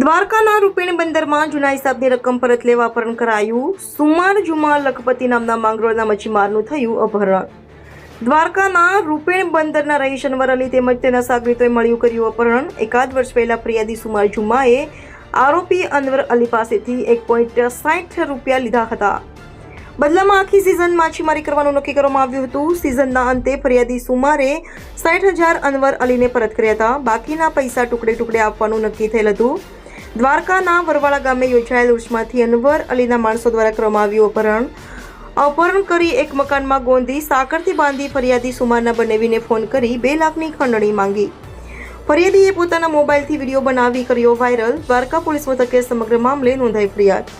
દ્વારકાના રૂપિણી બંદરમાં જૂના હિસાબની રકમ પરત લેવા અપહરણ કરાયું. સુમાર જુમા લખપતિ નામના માંગરોળના મચ્છીમારનું થયું અપહરણ. દ્વારકાના રૂપેણ બંદરના રહીશ અનવર અલી તેમજ તેના સાગરીતોએ મળ્યું કર્યું અપહરણ. એકાદ વર્ષ પહેલા ફરિયાદી સુમાર જુમાએ આરોપી અનવર અલી પાસેથી એક પોઈન્ટ સાઠ રૂપિયા લીધા હતા. બદલામાં આખી સિઝન માછીમારી કરવાનું નક્કી કરવામાં આવ્યું હતું. સિઝનના અંતે ફરિયાદી સુમારે સાઠ હજાર અનવર અલીને પરત કર્યા હતા. બાકીના પૈસા ટુકડે ટુકડે આપવાનું નક્કી થયેલ હતું. દ્વારકાના વરવાળા ગામે યોજાયેલ ઉષ્માથી અનવર અલીના માણસો દ્વારા કરવામાં આવ્યું અપહરણ. અપહરણ કરી એક મકાનમાં ગોંધી, સાકરથી બાંધી ફરિયાદી સુમારના બનેવીને ફોન કરી બે લાખની ખંડણી માંગી. ફરિયાદીએ પોતાના મોબાઈલથી વીડિયો બનાવી કર્યો વાયરલ. દ્વારકા પોલીસ મથકે સમગ્ર મામલે નોંધાઈ ફરિયાદ.